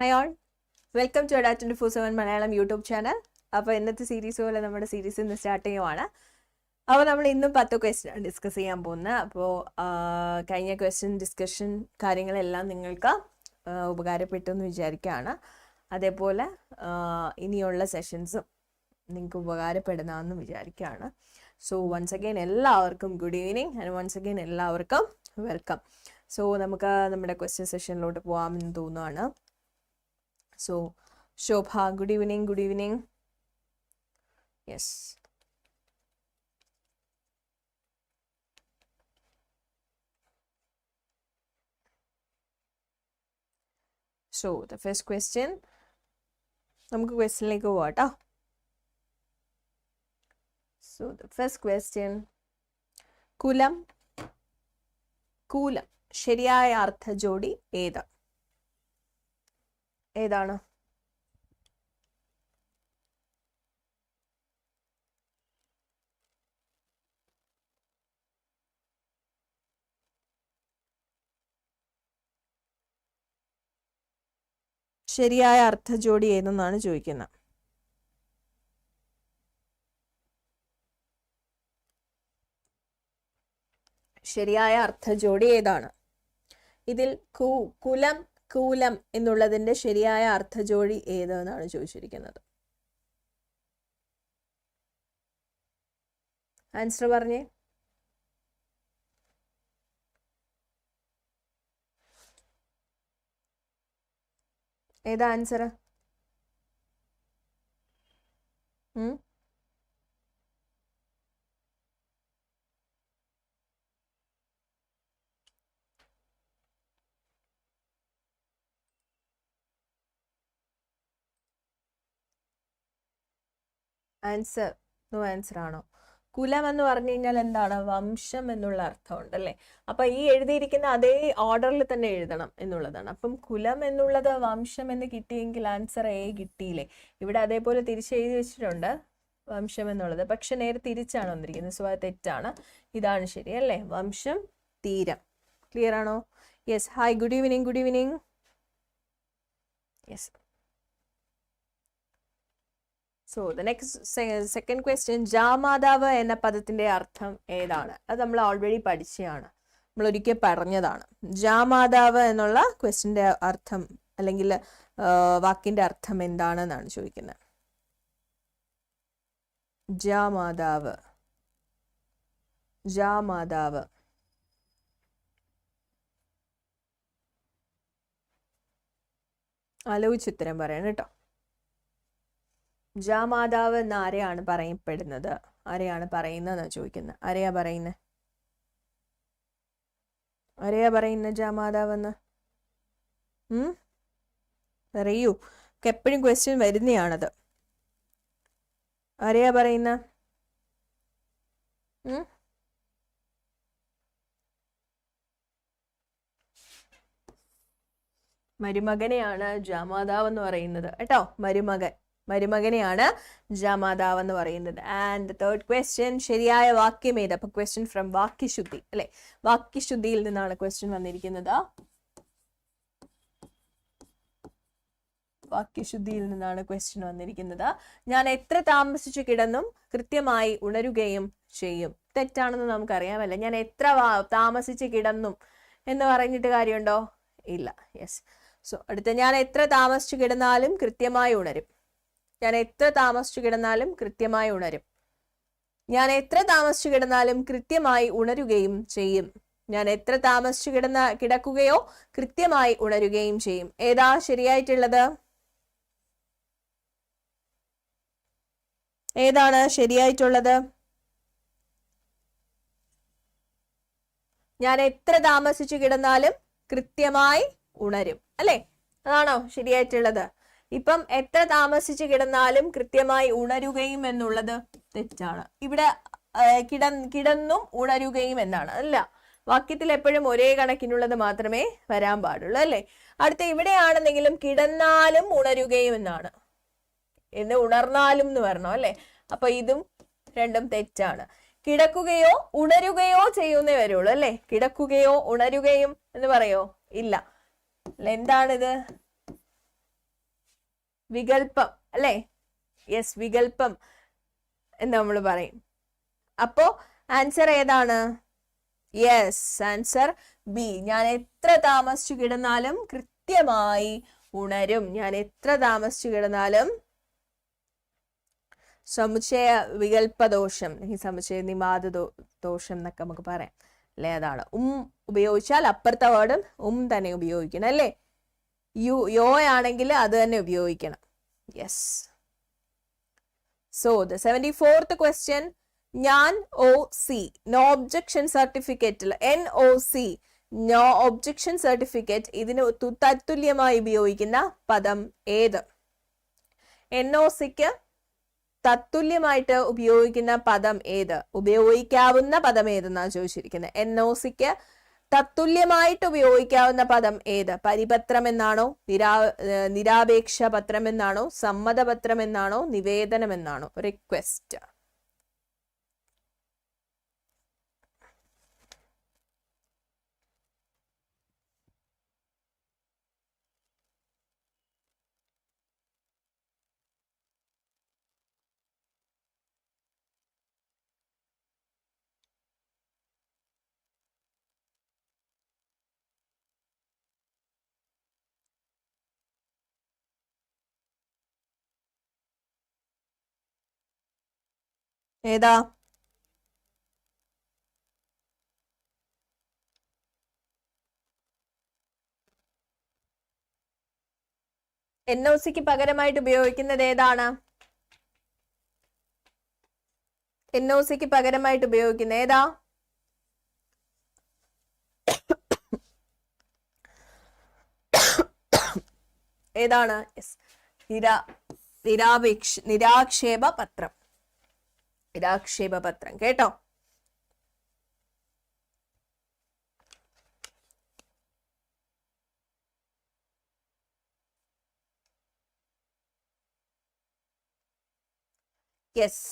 High all welcome to അഡാ twenty four seven Malayalam YouTube channel അപ്പോൾ ഇന്നത്തെ series പോലെ നമ്മുടെ സീരീസ് ഇന്ന് സ്റ്റാർട്ട് ചെയ്യുവാണ്. അപ്പോൾ നമ്മൾ ഇന്നും പത്ത് ക്വസ്റ്റ്യൻ ഡിസ്കസ് ചെയ്യാൻ പോകുന്നത്. അപ്പോൾ കഴിഞ്ഞ ക്വസ്റ്റ്യൻ ഡിസ്കഷൻ കാര്യങ്ങളെല്ലാം നിങ്ങൾക്ക് ഉപകാരപ്പെട്ടു എന്ന് വിചാരിക്കുകയാണ്. അതേപോലെ ഇനിയുള്ള സെഷൻസും നിങ്ങൾക്ക് ഉപകാരപ്പെടുന്നതെന്ന് വിചാരിക്കുകയാണ്. സോ വൺസ് അഗെയിൻ എല്ലാവർക്കും good evening and once again എല്ലാവർക്കും വെൽക്കം സോ നമുക്ക് നമ്മുടെ ക്വസ്റ്റ്യൻ സെഷനിലോട്ട് പോകാമെന്ന് തോന്നുകയാണ് so Shobha good evening good evening yes so the first question നമുക്ക് ക്വസ്റ്റ്യനിലേക്ക് പോവാം കേട്ടോ സോ ദ ഫസ്റ്റ് ക്വസ്റ്റ്യൻ കുലം കൂലം ശരിയായ അർത്ഥ ജോഡി ഏത്? ഏതാണ്? ശരിയായ അർത്ഥ ജോഡി ഏതെന്നാണ് ചോദിക്കുന്നത്? ശരിയായ അർത്ഥ ജോഡി ഏതാണ്? ഇതിൽ കു കുലം കൂലം എന്നുള്ളതിന്റെ ശരിയായ അർത്ഥജോഴി ഏത് എന്നാണ് ചോദിച്ചിരിക്കുന്നത്? ആൻസർ പറഞ്ഞേ. ഏതാ ആൻസർ ആൻസർ നോ ആൻസർ ആണോ? കുലം എന്ന് പറഞ്ഞു കഴിഞ്ഞാൽ എന്താണ്? വംശം എന്നുള്ള അർത്ഥമുണ്ട് അല്ലേ? അപ്പൊ ഈ എഴുതിയിരിക്കുന്ന അതേ ഓർഡറിൽ തന്നെ എഴുതണം എന്നുള്ളതാണ്. അപ്പം കുലം എന്നുള്ളത് വംശം എന്ന് കിട്ടിയെങ്കിൽ ആൻസർ എ കിട്ടിയില്ലേ? ഇവിടെ അതേപോലെ തിരിച്ചെഴുതി വെച്ചിട്ടുണ്ട് വംശം എന്നുള്ളത്. പക്ഷെ നേരെ തിരിച്ചാണ് വന്നിരിക്കുന്നത്. സോ അത് തെറ്റാണ്. ഇതാണ് ശരി അല്ലേ? വംശം തീരം. ക്ലിയർ ആണോ? Yes hi good evening good evening yes so the next second question ജാമാതാവ് എന്ന പദത്തിന്റെ അർത്ഥം ഏതാണ്? അത് നമ്മൾ ഓൾറെഡി പഠിച്ചതാണ് നമ്മൾ ഒരിക്കൽ പറഞ്ഞതാണ്. ജാമാതാവ് എന്നുള്ള ക്വസ്റ്റിന്റെ അർത്ഥം അല്ലെങ്കിൽ വാക്കിന്റെ അർത്ഥം എന്താണെന്നാണ് ചോദിക്കുന്നത്. ജാമാതാവ് ജാമാതാവ് ആലോചിച്ചുത്തരം പറയണം കേട്ടോ. ജാമാതാവ് എന്ന് ആരെയാണ് പറയപ്പെടുന്നത്. ആരെയാണ് പറയുന്നതെന്ന് ചോദിക്കുന്നത് ആരെയാ പറയുന്നത് ആരെയാ പറയുന്നത് ജാമാതാവ് എന്ന്? പറയൂ എപ്പോഴും ക്വസ്റ്റ്യൻ വരുന്നതാണത് ആരെയാ പറയുന്ന? മരുമകനെയാണ് ജാമാതാവ് എന്ന് പറയുന്നത്. കേട്ടോ? മരുമകൻ. മരുമകനെയാണ് ജമാതാവ് എന്ന് പറയുന്നത് ആൻഡ് തേർഡ് ക്വസ്റ്റ്യൻ ശരിയായ വാക്യം ഏത്? അപ്പൊ ക്വസ്റ്റ്യൻ ഫ്രം വാക്യശുദ്ധി അല്ലെ? വാക്യശുദ്ധിയിൽ നിന്നാണ് ക്വസ്റ്റ്യൻ വന്നിരിക്കുന്നത്. വാക്യശുദ്ധിയിൽ നിന്നാണ് ക്വസ്റ്റ്യൻ വന്നിരിക്കുന്നത്. ഞാൻ എത്ര താമസിച്ചു കിടന്നും കൃത്യമായി ഉണരുകയും ചെയ്യും? തെറ്റാണെന്ന് നമുക്കറിയാമല്ല. ഞാൻ എത്ര താമസിച്ച് കിടന്നും എന്ന് പറഞ്ഞിട്ട് കാര്യമുണ്ടോ? ഇല്ല. യെസ് സോ അടുത്ത ഞാൻ എത്ര താമസിച്ചു കിടന്നാലും കൃത്യമായി ഉണരും. ഞാൻ എത്ര താമസിച്ചു കിടന്നാലും കൃത്യമായി ഉണരും. ഞാൻ എത്ര താമസിച്ചു കിടന്നാലും കൃത്യമായി ഉണരുകയും ചെയ്യും. ഞാൻ എത്ര താമസിച്ചു കിടന്ന കിടക്കുകയോ കൃത്യമായി ഉണരുകയും ചെയ്യും. ഏതാ ശരിയായിട്ടുള്ളത്? ഏതാണ് ശരിയായിട്ടുള്ളത്? ഞാൻ എത്ര താമസിച്ചു കിടന്നാലും കൃത്യമായി ഉണരും. അല്ലെ? അതാണോ ശരിയായിട്ടുള്ളത്? ഇപ്പം എത്ര താമസിച്ച് കിടന്നാലും കൃത്യമായി ഉണരുകയും എന്നുള്ളത് തെറ്റാണ്. ഇവിടെ കിട കിടന്നും ഉണരുകയും എന്നാണ് അല്ല? വാക്യത്തിൽ എപ്പോഴും ഒരേ കണക്കിനുള്ളത് മാത്രമേ വരാൻ പാടുള്ളൂ അല്ലേ? അടുത്ത ഇവിടെയാണെന്നെങ്കിലും കിടന്നാലും ഉണരുകയും എന്നാണ്. എന്ന് ഉണർന്നാലും എന്ന് പറഞ്ഞു അല്ലെ? അപ്പൊ ഇതും രണ്ടും തെറ്റാണ്. കിടക്കുകയോ ഉണരുകയോ ചെയ്യുന്നേ വരുള്ളൂ അല്ലെ? കിടക്കുകയോ ഉണരുകയും എന്ന് പറയോ? ഇല്ല. എന്താണിത് വികൽപ്പം അല്ലേ? യെസ് വികൽപ്പം എന്ന് നമ്മൾ പറയും. അപ്പോ ആൻസർ ഏതാണ്? യെസ് ആൻസർ ബി ഞാൻ എത്ര താമസിച്ചു കിടന്നാലും കൃത്യമായി ഉണരും. ഞാൻ എത്ര താമസിച്ചു കിടന്നാലും സമുച്ചയ വികൽപ്പദോഷം അല്ലെങ്കിൽ സമുച്ചയ നിമാത ദോഷം എന്നൊക്കെ നമുക്ക് പറയാം. അല്ലേ? അതാണ്. ഉം ഉപയോഗിച്ചാൽ അപ്പുറത്തെ വേർഡും ഉം തന്നെ ഉപയോഗിക്കണം അല്ലേ? യു യോ ആണെങ്കിൽ അത് തന്നെ ഉപയോഗിക്കണം. Yes so the seventy fourth question ഞാൻ O C no objection സർട്ടിഫിക്കറ്റിൽ N O C no objection certificate ഇതിന് തത്തുല്യമായി ഉപയോഗിക്കുന്ന പദം ഏത്? എൻ ഒ സിക്ക് തത്തുല്യമായിട്ട് ഉപയോഗിക്കുന്ന പദം ഏത്? ഉപയോഗിക്കാവുന്ന പദം ഏതെന്നാണ് ചോദിച്ചിരിക്കുന്നത്. എൻ ഒ സിക്ക് തത്തുല്യമായിട്ട് ഉപയോഗിക്കാവുന്ന പദം ഏത്? പരിപത്രം എന്നാണോ നിരാ നിരാപേക്ഷ പത്രം എന്നാണോ സമ്മതപത്രം എന്നാണോ നിവേദനം എന്നാണോ റിക്വസ്റ്റ് ഏതാ? എൻ ഒ സിക്ക് പകരമായിട്ട് ഉപയോഗിക്കുന്നത് ഏതാണ്? എൻ ഒ സിക്ക് പകരമായിട്ട് ഉപയോഗിക്കുന്ന ഏതാ? ഏതാണ്? നിരാപേക്ഷ നിരാക്ഷേപ പത്രം നിരാക്ഷേപ പത്രം കേട്ടോ? യെസ്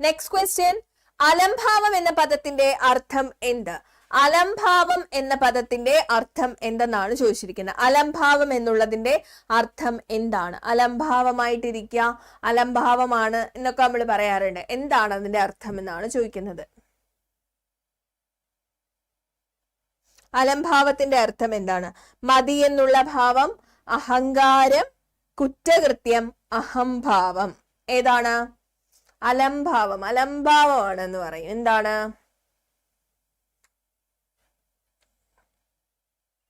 നെക്സ്റ്റ് ക്വസ്റ്റ്യൻ അലംഭാവം എന്ന പദത്തിന്റെ അർത്ഥം എന്ത്? അലംഭാവം എന്ന പദത്തിന്റെ അർത്ഥം എന്തെന്നാണ് ചോദിച്ചിരിക്കുന്നത്? അലംഭാവം എന്നുള്ളതിന്റെ അർത്ഥം എന്താണ്? അലംഭാവമായിട്ടിരിക്കുക അലംഭാവമാണ് എന്നൊക്കെ നമ്മൾ പറയാറുണ്ട്. എന്താണ് അതിന്റെ അർത്ഥം എന്നാണ് ചോദിക്കുന്നത്? അലംഭാവത്തിന്റെ അർത്ഥം എന്താണ്? മതി എന്നുള്ള ഭാവം അഹങ്കാരം കുറ്റകൃത്യം അഹംഭാവം. ഏതാണ്? അലംഭാവം. അലംഭാവമാണെന്ന് പറയും. എന്താണ് ഉം?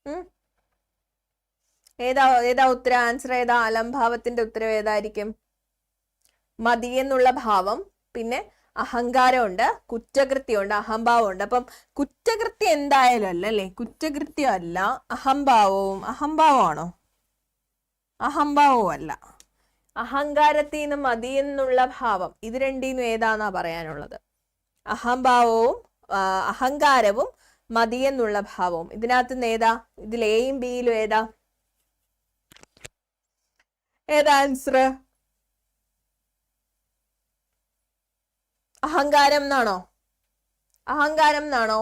ഏതാ ഏതാ ഉത്തരം? ആൻസർ ഏതാ? അലംഭാവത്തിന്റെ ഉത്തരം ഏതായിരിക്കും? മതി എന്നുള്ള ഭാവം പിന്നെ അഹങ്കാരമുണ്ട് കുറ്റകൃത്യമുണ്ട് അഹംഭാവമുണ്ട്. അപ്പം കുറ്റകൃത്യം എന്തായാലും അല്ല അല്ലേ? കുറ്റകൃത്യം അല്ല അഹംഭാവവും അഹംഭാവമാണോ? അഹംഭാവവും അല്ല. അഹങ്കാരത്തിൽ നിന്ന് മതി എന്നുള്ള ഭാവം ഇത് രണ്ടീന്നും ഏതാന്നാ പറയാനുള്ളത്? അഹംഭാവവും അഹങ്കാരവും മതി എന്നുള്ള ഭാവവും. ഇതിനകത്ത് ഏതാ? ഇതിൽ എയും ബിയിലും ഏതാ? ഏതാ ആൻസർ അഹങ്കാരം എന്നാണോ? അഹങ്കാരം എന്നാണോ?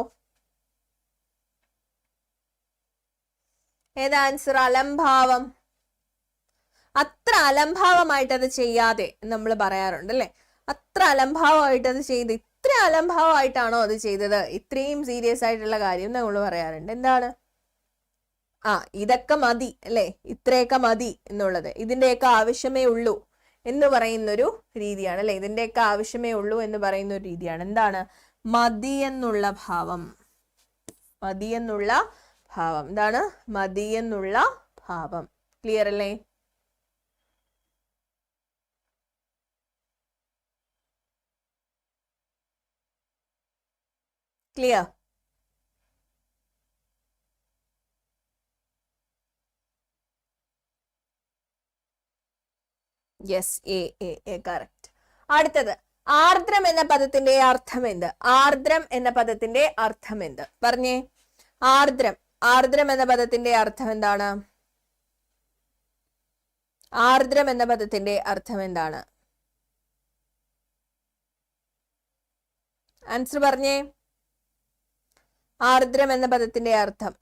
ഏതാ ആൻസർ അലംഭാവം. അത്ര അലംഭാവമായിട്ട് അത് ചെയ്യാതെ നമ്മൾ പറയാറുണ്ട് അല്ലെ? അത്ര അലംഭാവമായിട്ട് അത് ചെയ്ത് ഇത്ര അലംഭാവമായിട്ടാണോ അത് ചെയ്തത്? ഇത്രയും സീരിയസ് ആയിട്ടുള്ള കാര്യം നമ്മൾ പറയാറുണ്ട്. എന്താണ്? ആ ഇതൊക്കെ മതി അല്ലേ? ഇത്രയൊക്കെ മതി എന്നുള്ളത്. ഇതിന്റെയൊക്കെ ആവശ്യമേ ഉള്ളൂ എന്ന് പറയുന്നൊരു രീതിയാണ് അല്ലെ? ഇതിന്റെയൊക്കെ ആവശ്യമേ ഉള്ളൂ എന്ന് പറയുന്ന ഒരു രീതിയാണ്. എന്താണ്? മതി എന്നുള്ള ഭാവം. മതി എന്നുള്ള ഭാവം. എന്താണ്? മതി എന്നുള്ള ഭാവം. ക്ലിയർ അല്ലേ? Clear yes A A A correct അടുത്തത് ആർദ്രം എന്ന പദത്തിന്റെ അർത്ഥം എന്ത്? ആർദ്രം എന്ന പദത്തിന്റെ അർത്ഥം എന്ത്? പറഞ്ഞേ. ആർദ്രം ആർദ്രം എന്ന പദത്തിന്റെ അർത്ഥം എന്താണ്? ആർദ്രം എന്ന പദത്തിന്റെ അർത്ഥം എന്താണ്? ആൻസർ പറഞ്ഞേ. ആർദ്രം എന്ന പദത്തിന്റെ അർത്ഥം.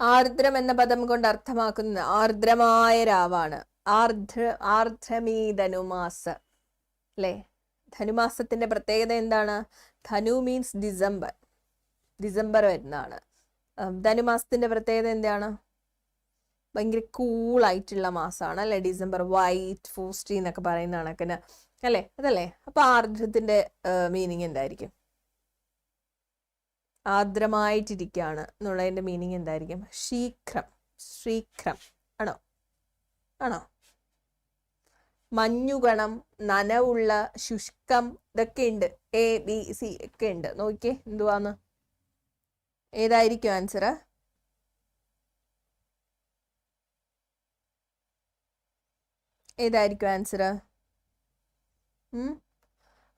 ആർദ്രം എന്ന പദം കൊണ്ട് അർത്ഥമാക്കുന്നത് ആർദ്രമായ രാവാണ്. ആർദ്ര ആർദ്രമീ ധനുമാസ അല്ലേ? ധനുമാസത്തിന്റെ പ്രത്യേകത എന്താണ്? ധനു മീൻസ് ഡിസംബർ ഡിസംബർ വരുന്നതാണ് ധനുമാസത്തിന്റെ പ്രത്യേകത എന്താണ്? ഭയങ്കര കൂളായിട്ടുള്ള മാസമാണ് അല്ലെ? ഡിസംബർ വൈറ്റ് ഫൂസ്റ്റി എന്നൊക്കെ പറയുന്ന കണക്കിന് അല്ലേ? അതല്ലേ? അപ്പൊ ആർദ്രത്തിന്റെ മീനിങ് എന്തായിരിക്കും? ആർദ്രമായിട്ടിരിക്കുകയാണ് എന്നുള്ളതിന്റെ മീനിങ് എന്തായിരിക്കും? ശീഘ്രം ശീഘ്രം. ആണോ? ആണോ? മഞ്ഞുകണം നനവുള്ള ശുഷ്കം ഇതൊക്കെ ഉണ്ട്. എ ബി സി ഒക്കെ ഉണ്ട്. നോക്കിയേ എന്തുവാന്ന്? ഏതായിരിക്കും ആൻസർ ഏതായിരിക്കും ആൻസർ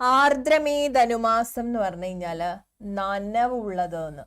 ആർദ്രമേ ധനുമാസം എന്ന് പറഞ്ഞു കഴിഞ്ഞാൽ നനവുള്ളതെന്ന്.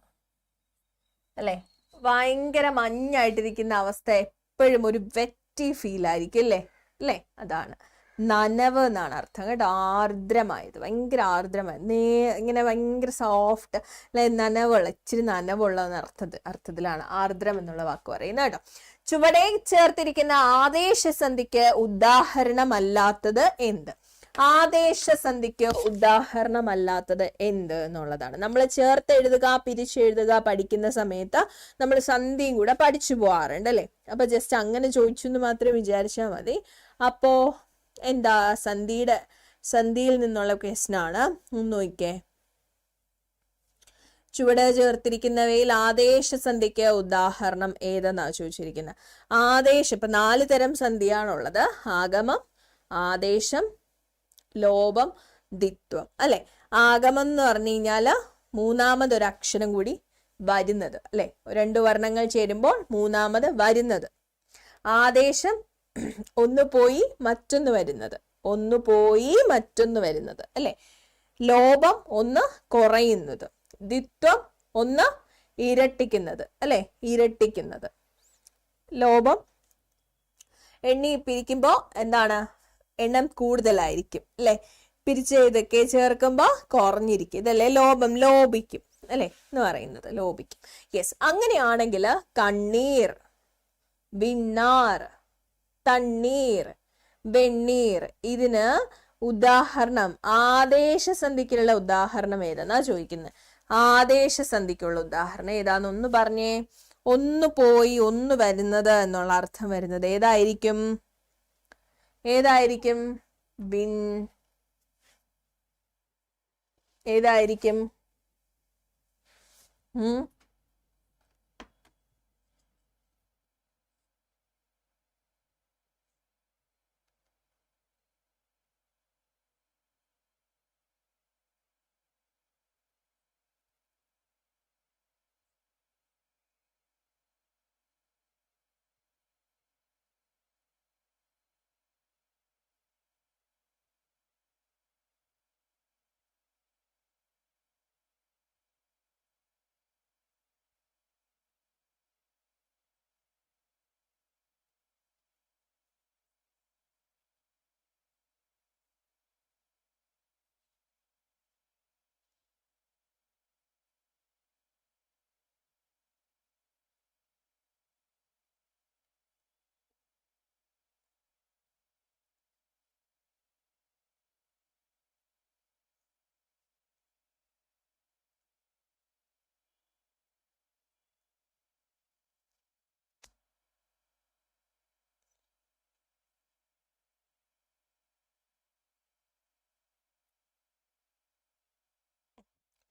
അല്ലെ? ഭയങ്കര മഞ്ഞായിട്ടിരിക്കുന്ന അവസ്ഥ എപ്പോഴും ഒരു വെറ്റി ഫീൽ ആയിരിക്കും അല്ലേ? അല്ലേ? അതാണ്. നനവ് എന്നാണ് അർത്ഥം കേട്ടോ. ആർദ്രമായത്. ഭയങ്കര ആർദ്രമായത്. നേ ഇങ്ങനെ ഭയങ്കര സോഫ്റ്റ് അല്ലെ? നനവുള്ള ഇച്ചിരി നനവുള്ള അർത്ഥത്തിൽ അർത്ഥത്തിലാണ് ആർദ്രം എന്നുള്ള വാക്ക് പറയുന്നത് കേട്ടോ. ചുവടെ ചേർത്തിരിക്കുന്ന ആദേശസന്ധിക്ക് ഉദാഹരണമല്ലാത്തത് എന്ത്? ആദേശസന്ധിക്ക് ഉദാഹരണമല്ലാത്തത് എന്ത് എന്നുള്ളതാണ്. നമ്മൾ ചേർത്ത് എഴുതുക പിരിച്ചെഴുതുക പഠിക്കുന്ന സമയത്ത് നമ്മൾ സന്ധിയും കൂടെ പഠിച്ചു പോവാറുണ്ട് അല്ലേ? അപ്പൊ ജസ്റ്റ് അങ്ങനെ ചോദിച്ചു എന്ന് മാത്രം വിചാരിച്ചാൽ മതി. അപ്പോ എന്താ സന്ധിയുടെ സന്ധിയിൽ നിന്നുള്ള ക്വസ്റ്റൻ ആണ്. നോക്കിക്കേ. ചുവടെ ചേർത്തിരിക്കുന്നവയിൽ ആദേശ സന്ധിക്ക് ഉദാഹരണം ഏതെന്നാണ് ചോദിച്ചിരിക്കുന്നത് ആദേശം ഇപ്പൊ നാല് തരം സന്ധിയാണുള്ളത് ആഗമം ആദേശം ലോപം ദിത്വം. അല്ലെ? ആഗമം എന്ന് പറഞ്ഞു കഴിഞ്ഞാൽ മൂന്നാമതൊരു അക്ഷരം കൂടി വരുന്നത്. അല്ലെ? രണ്ട് വർണങ്ങൾ ചേരുമ്പോൾ മൂന്നാമത് വരുന്നത്. ആദേശം ഒന്ന് പോയി മറ്റൊന്ന് വരുന്നത്. ഒന്ന് പോയി മറ്റൊന്ന് വരുന്നത്. അല്ലെ? ലോപം ഒന്ന് കുറയുന്നത്. ദിത്വം ഒന്ന് ഇരട്ടിക്കുന്നത് അല്ലെ? ഇരട്ടിക്കുന്നത്. ലോഭം എണ്ണി പിരിക്കുമ്പോൾ എന്താണ്? എണ്ണം കൂടുതലായിരിക്കും അല്ലെ? പിരിച്ച് ഇതൊക്കെ ചേർക്കുമ്പോൾ കുറഞ്ഞിരിക്കും. ഇതല്ലേ? ലോഭം ലോപിക്കും അല്ലെ? എന്ന് പറയുന്നത് ലോപിക്കും. യെസ് അങ്ങനെയാണെങ്കിൽ കണ്ണീർ വിണ്ണാർ തണ്ണീർ വെണ്ണീർ. ഇതിന് ഉദാഹരണം ആദേശസന്ധിക്കുള്ള ഉദാഹരണം ഏതെന്നാ ചോദിക്കുന്നത് ആദേശസന്ധിക്കുള്ള. ഉദാഹരണം ഏതാന്ന് ഒന്ന് പറഞ്ഞേ. ഒന്ന് പോയി ഒന്ന് വരുന്നത് എന്നുള്ള അർത്ഥം വരുന്നത് ഏതായിരിക്കും? ഏതായിരിക്കും? ബിൻ ഏതായിരിക്കും?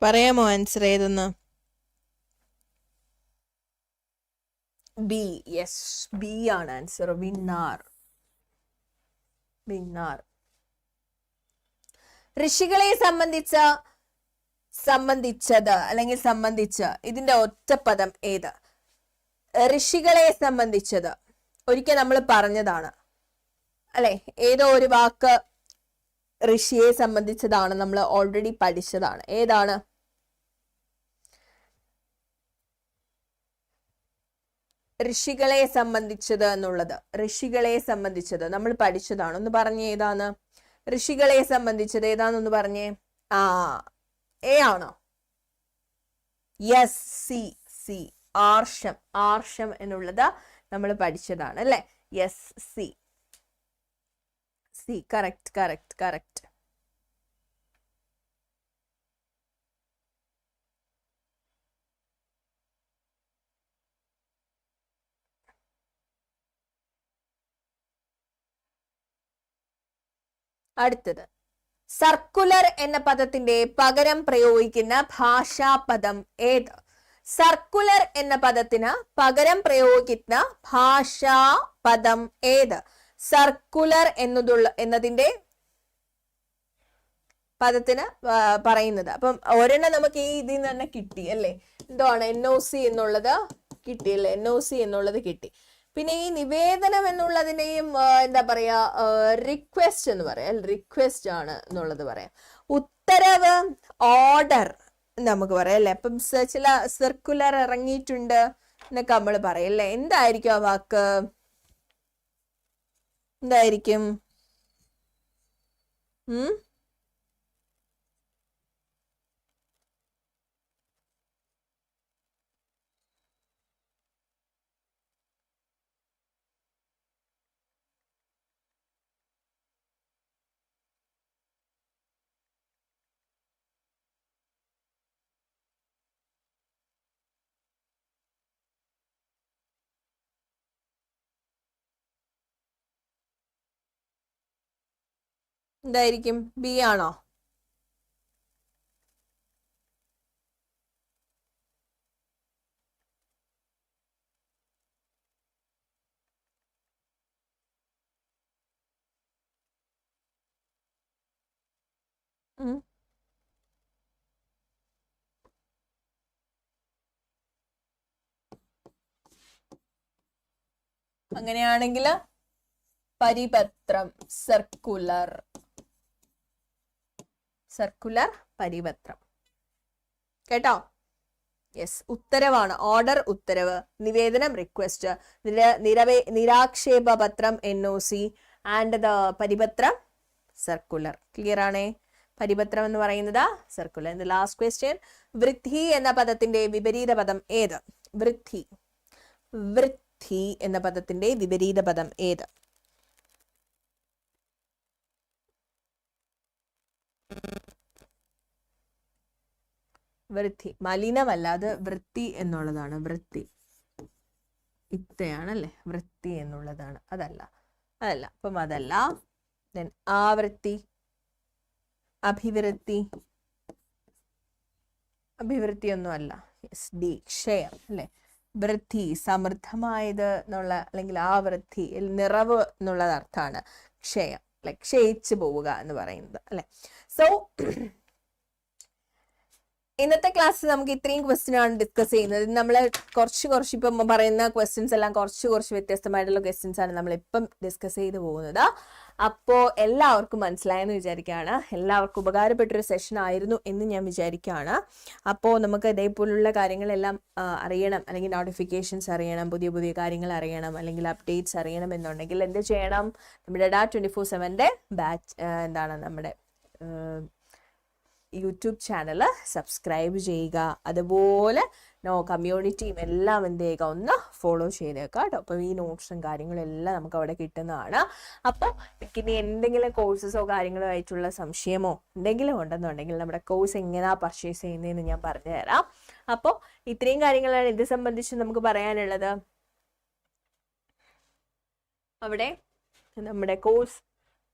പറയാമോ ആൻസർ ഏതെന്ന്? ബി യെസ് ബി ആണ് ആൻസർ വിന്നാർ വിന്നാർ ഋഷികളെ സംബന്ധിച്ച സംബന്ധിച്ചത് അല്ലെങ്കിൽ സംബന്ധിച്ച് ഇതിന്റെ ഒറ്റപ്പദം ഏത്? ഋഷികളെ സംബന്ധിച്ചത്. ഒരിക്കൽ നമ്മൾ പറഞ്ഞതാണ്. അല്ലെ? ഏതോ ഒരു വാക്ക് ഋഷിയെ സംബന്ധിച്ചതാണ് നമ്മൾ ഓൾറെഡി പഠിച്ചതാണ്. ഏതാണ്? ഋഷികളെ സംബന്ധിച്ചത് എന്നുള്ളത്. ഋഷികളെ സംബന്ധിച്ചത്. നമ്മൾ പഠിച്ചതാണ്. ഒന്ന് പറഞ്ഞേ ഏതാണ്? ഋഷികളെ സംബന്ധിച്ചത് ഏതാണെന്നൊന്ന് പറഞ്ഞേ. ആ എ ആണോ? Yes C C. ആർഷം. ആർഷം എന്നുള്ളത് നമ്മൾ പഠിച്ചതാണ് അല്ലെ? Yes C. C. Correct correct correct. അടുത്തത്. സർക്കുലർ എന്ന പദത്തിന്റെ പകരം പ്രയോഗിക്കുന്ന ഭാഷാപദം ഏത്? സർക്കുലർ എന്ന പദത്തിന് പകരം പ്രയോഗിക്കുന്ന ഭാഷാപദം ഏത്? സർക്കുലർ എന്നതുള്ള എന്നതിന്റെ പദത്തിന് പറയുന്നത്. അപ്പം ഒരെണ്ണം നമുക്ക് ഈ ഇതിൽ നിന്ന് തന്നെ കിട്ടി അല്ലേ? എന്താണ് എൻ ഒ സി എന്നുള്ളത് കിട്ടി അല്ലേ? എൻ ഒ സി എന്നുള്ളത് കിട്ടി. പിന്നെ ഈ നിവേദനം എന്നുള്ളതിനെയും എന്താ പറയാ റിക്വസ്റ്റ് എന്ന് പറയാം. റിക്വസ്റ്റ് ആണ് എന്നുള്ളത് പറയാം. ഉത്തരവ് ഓർഡർ നമുക്ക് പറയാം അല്ലേ? അപ്പം ചില സർക്കുലർ ഇറങ്ങിയിട്ടുണ്ട് എന്നൊക്കെ നമ്മൾ പറയല്ലേ എന്തായിരിക്കും ആ വാക്ക്? എന്തായിരിക്കും? എന്തായിരിക്കും ബി ആണോ. അങ്ങനെയാണെങ്കിൽ പരിപത്രം സർക്കുലർ സർക്കുലർ പരിപത്രം കേട്ടോ? യെസ് ഉത്തരവാണ്. ഓർഡർ ഉത്തരവ്. നിവേദനം റിക്വസ്റ്റ് നിര നിരവേ നിരാക്ഷേപ പത്രം N O C and the പരിപത്രം circular clear ആണേ? പരിപത്രം എന്ന് പറയുന്നത് സർക്കുലർ ലാസ്റ്റ് ക്വസ്റ്റ്യൻ വൃദ്ധി എന്ന പദത്തിന്റെ വിപരീത പദം ഏത്? വൃദ്ധി. വൃദ്ധി എന്ന പദത്തിന്റെ വിപരീത പദം ഏത്? വൃത്തി. മലിനമല്ല അത് വൃത്തി എന്നുള്ളതാണ്. വൃത്തി. ഇത്തയാണല്ലേ വൃത്തി എന്നുള്ളതാണ്. അതല്ല. അതല്ല. അപ്പം അതല്ല. ആവൃത്തി അഭിവൃത്തി അഭിവൃത്തി ഒന്നും അല്ല ഡി ക്ഷയം അല്ലെ? വൃദ്ധി സമൃദ്ധമായത് എന്നുള്ള അല്ലെങ്കിൽ ആവൃത്തി നിറവ് എന്നുള്ളത് അർത്ഥമാണ്. ക്ഷയം. അല്ലെ ക്ഷയിച്ചു പോവുക എന്ന് പറയുന്നത് അല്ലെ? സോ ഇന്നത്തെ ക്ലാസ് നമുക്ക് ഇത്രയും ക്വസ്റ്റ്യൻ ആണ് ഡിസ്കസ് ചെയ്യുന്നത്. നമ്മൾ കുറച്ച് കുറച്ച് ഇപ്പം പറയുന്ന ക്വസ്റ്റ്യൻസ് എല്ലാം കുറച്ച് കുറച്ച് വ്യത്യസ്തമായിട്ടുള്ള ക്വസ്റ്റ്യൻസ് ആണ് നമ്മൾ ഇപ്പം ഡിസ്കസ് ചെയ്ത് പോകുന്നത്. അപ്പോൾ എല്ലാവർക്കും മനസ്സിലായെന്ന് വിചാരിക്കുകയാണ്. എല്ലാവർക്കും ഉപകാരപ്പെട്ടൊരു സെഷൻ ആയിരുന്നു എന്ന് ഞാൻ വിചാരിക്കുകയാണ്. അപ്പോൾ നമുക്ക് ഇതേപോലുള്ള കാര്യങ്ങളെല്ലാം അറിയണം. അല്ലെങ്കിൽ നോട്ടിഫിക്കേഷൻസ് അറിയണം പുതിയ പുതിയ കാര്യങ്ങൾ അറിയണം അല്ലെങ്കിൽ അപ്ഡേറ്റ്സ് അറിയണം എന്നുണ്ടെങ്കിൽ എന്ത് ചെയ്യണം? നമ്മുടെ ഡാ ട്വന്റി ഫോർ സെവന്റെ ബാച്ച് എന്താണ് നമ്മുടെ യൂട്യൂബ് ചാനൽ സബ്സ്ക്രൈബ് ചെയ്യുക. അതുപോലെ നോ കമ്മ്യൂണിറ്റിയും എല്ലാം എന്ത് ചെയ്യുക ഒന്ന് ഫോളോ ചെയ്തേക്കുക കേട്ടോ. അപ്പോൾ ഈ നോട്ട്സും കാര്യങ്ങളും എല്ലാം നമുക്ക് അവിടെ കിട്ടുന്നതാണ്. അപ്പോൾ നിങ്ങൾക്ക് ഇനി എന്തെങ്കിലും കോഴ്സസോ കാര്യങ്ങളോ ആയിട്ടുള്ള സംശയമോ എന്തെങ്കിലും ഉണ്ടെന്നുണ്ടെങ്കിൽ നമ്മുടെ കോഴ്സ് എങ്ങനെയാണ് പർച്ചേസ് ചെയ്യുന്നതെന്ന് ഞാൻ പറഞ്ഞുതരാം. അപ്പോൾ ഇത്രയും കാര്യങ്ങളാണ് ഇത് സംബന്ധിച്ച് നമുക്ക് പറയാനുള്ളത്. അവിടെ നമ്മുടെ കോഴ്സ്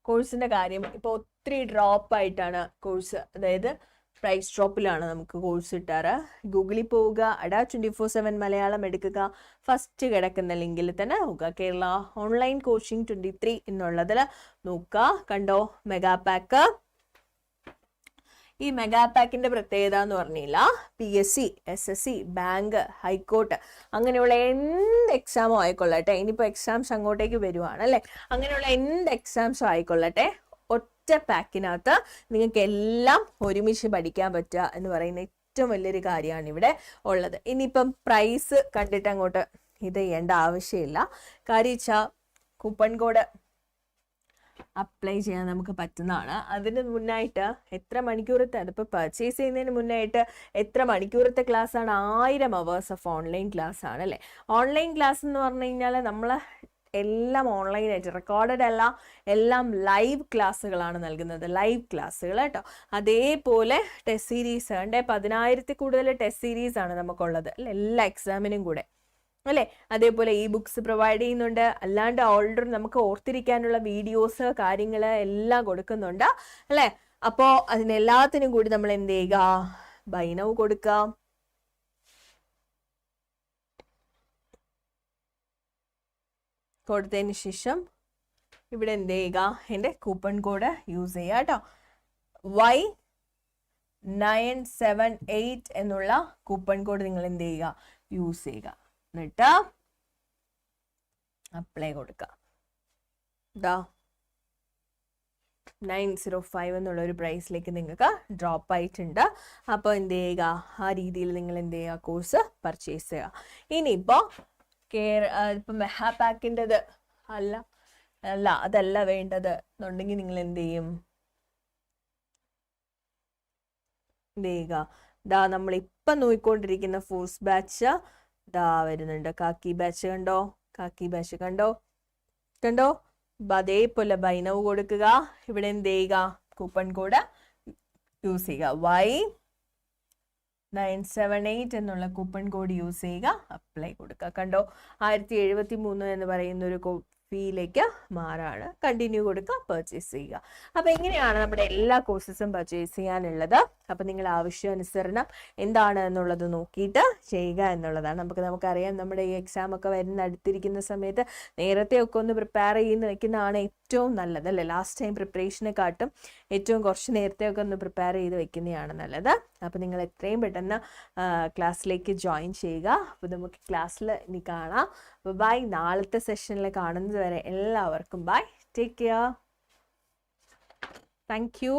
കോഴ്സിന്റെ കാര്യം ഇപ്പോൾ ഒത്തിരി ഡ്രോപ്പ് ആയിട്ടാണ് കോഴ്സ് അതായത് പ്രൈസ് ഡ്രോപ്പിലാണ് നമുക്ക് കോഴ്സ് കിട്ടാറ്. ഗൂഗിളിൽ പോവുക Adda twenty four seven Malayalam എടുക്കുക ഫസ്റ്റ് കിടക്കുന്ന ലിങ്കിൽ തന്നെ നോക്കുക. Kerala online coaching twenty three എന്നുള്ളതിൽ നോക്കുക. കണ്ടോ മെഗാ പാക്ക് ഈ മെഗാ പാക്കിന്റെ പ്രത്യേകത എന്ന് പറഞ്ഞില്ല. P S C S S C bank high court അങ്ങനെയുള്ള എന്ത് എക്സാമോ ആയിക്കൊള്ളട്ടെ. ഇനിയിപ്പോൾ എക്സാംസ് അങ്ങോട്ടേക്ക് വരുവാണ് അല്ലേ? അങ്ങനെയുള്ള എന്ത് എക്സാംസ് ആയിക്കൊള്ളട്ടെ. ഒറ്റ പാക്കിനകത്ത് നിങ്ങൾക്ക് എല്ലാം ഒരുമിച്ച് പഠിക്കാൻ പറ്റുക എന്ന് പറയുന്ന ഏറ്റവും വലിയൊരു കാര്യമാണ് ഇവിടെ ഉള്ളത്. ഇനിയിപ്പം പ്രൈസ് കണ്ടിട്ട് അങ്ങോട്ട് ഇത് ചെയ്യേണ്ട ആവശ്യമില്ല. കാര്യം വെച്ചാൽ കൂപ്പൺ കോഡ് അപ്ലൈ ചെയ്യാൻ നമുക്ക് പറ്റുന്നതാണ്. അതിന് മുന്നായിട്ട് എത്ര മണിക്കൂറത്തെ അതിപ്പോൾ പർച്ചേസ് ചെയ്യുന്നതിന് മുന്നായിട്ട് എത്ര മണിക്കൂറത്തെ ക്ലാസ് ആണ്? ആയിരം അവേഴ്സ് ഓഫ് ഓൺലൈൻ ക്ലാസ് ആണ് അല്ലേ? ഓൺലൈൻ ക്ലാസ് എന്ന് പറഞ്ഞു കഴിഞ്ഞാൽ നമ്മൾ എല്ലാം ഓൺലൈനായിട്ട് റെക്കോർഡഡ് അല്ല എല്ലാം ലൈവ് ക്ലാസ്സുകളാണ് നൽകുന്നത്. ലൈവ് ക്ലാസ്സുകൾ കേട്ടോ. അതേപോലെ ടെസ്റ്റ് സീരീസ് ഉണ്ട് പതിനായിരത്തിൽ കൂടുതൽ ടെസ്റ്റ് സീരീസ് ആണ് നമുക്കുള്ളത്. അല്ലേ? എല്ലാ എക്സാമിനും കൂടെ. അല്ലേ? അതേപോലെ ഈ ബുക്സ് പ്രൊവൈഡ് ചെയ്യുന്നുണ്ട്. അല്ലാണ്ട് ഓൾറെഡി നമുക്ക് ഓർത്തിരിക്കാനുള്ള വീഡിയോസ് കാര്യങ്ങൾ എല്ലാം കൊടുക്കുന്നുണ്ട്. അല്ലേ? അപ്പോൾ അതിനെല്ലാത്തിനും കൂടി നമ്മൾ എന്ത് ചെയ്യുക? ബൈനവ് കൊടുക്കുക കൊടുത്തതിന് ശേഷം ഇവിടെ എന്ത് ചെയ്യുക? എന്റെ കൂപ്പൺ കോഡ് യൂസ് ചെയ്യുക കേട്ടോ. വൈ നയൻ സെവൻ എയ്റ്റ് എന്നുള്ള കൂപ്പൺ കോഡ് നിങ്ങൾ എന്ത് ചെയ്യുക? യൂസ് ചെയ്യുക. എന്നിട്ട് അപ്ലൈ കൊടുക്കുക ഇതാ നയൻ സീറോ ഫൈവ് എന്നുള്ള ഒരു പ്രൈസിലേക്ക് നിങ്ങൾക്ക് ഡ്രോപ്പ് ആയിട്ടുണ്ട്. അപ്പോൾ എന്ത് ചെയ്യുക? ആ രീതിയിൽ നിങ്ങൾ എന്ത് ചെയ്യുക? കോഴ്സ് പർച്ചേസ് ചെയ്യുക. ഇനിയിപ്പോൾ കെയർ ഇപ്പം മെഹാ പാക്കിന്റെത് അല്ല. അല്ല അതല്ല വേണ്ടത് എന്നുണ്ടെങ്കിൽ നിങ്ങൾ എന്ത് ചെയ്യും? എന്ത് ചെയ്യുക? ഇതാ നമ്മൾ ഇപ്പം നോക്കിക്കൊണ്ടിരിക്കുന്ന ഫോഴ്സ് ബാച്ച് ദാ വരുന്നുണ്ട്. കാക്കി ബാച്ച് കണ്ടോ? കാക്കി ബാച്ച് കണ്ടോ? കണ്ടോ? അപ്പൊ അതേപോലെ ബൈനവ് കൊടുക്കുക. ഇവിടെ എന്ത് ചെയ്യുക? കൂപ്പൺ കോഡ് യൂസ് ചെയ്യുക. വൈ നയൻ സെവൻ എയ്റ്റ് എന്നുള്ള കൂപ്പൺ കോഡ് യൂസ് ചെയ്യുക. അപ്ലൈ കൊടുക്കുക. കണ്ടോ? ആയിരത്തി എഴുപത്തി മൂന്ന് എന്ന് പറയുന്ന ഒരു ഫീയിലേക്ക് മാറാണ്. കണ്ടിന്യൂ കൊടുക്കുക പർച്ചേസ് ചെയ്യുക. അപ്പോൾ എങ്ങനെയാണ് നമ്മുടെ എല്ലാ കോഴ്സസും പർച്ചേസ് ചെയ്യാനുള്ളത്. അപ്പോൾ നിങ്ങൾ ആവശ്യാനുസരണം എന്താണ് എന്നുള്ളത് നോക്കിയിട്ട് ചെയ്യുക എന്നുള്ളതാണ്. നമുക്ക് നമുക്കറിയാം നമ്മുടെ ഈ എക്സാം ഒക്കെ വരുന്ന അടുത്തിരിക്കുന്ന സമയത്ത് നേരത്തെ ഒക്കെ ഒന്ന് പ്രിപ്പയർ ചെയ്യുന്ന വെക്കുന്നതാണ് ഏറ്റവും നല്ലത് അല്ലേ? ലാസ്റ്റ് ടൈം പ്രിപ്പറേഷനെ കാട്ടും ഏറ്റവും കുറച്ച് നേരത്തെ ഒക്കെ ഒന്ന് പ്രിപ്പയർ ചെയ്ത് വെക്കുന്നതാണ് നല്ലത്. അപ്പം നിങ്ങൾ എത്രയും പെട്ടെന്ന് ക്ലാസ്സിലേക്ക് ജോയിൻ ചെയ്യുക. അപ്പോൾ നമുക്ക് ക്ലാസ്സിൽ ഇനി കാണാം. അപ്പോൾ ബൈ നാളത്തെ സെഷനിൽ കാണുന്നത് വരെ എല്ലാവർക്കും bye take care thank you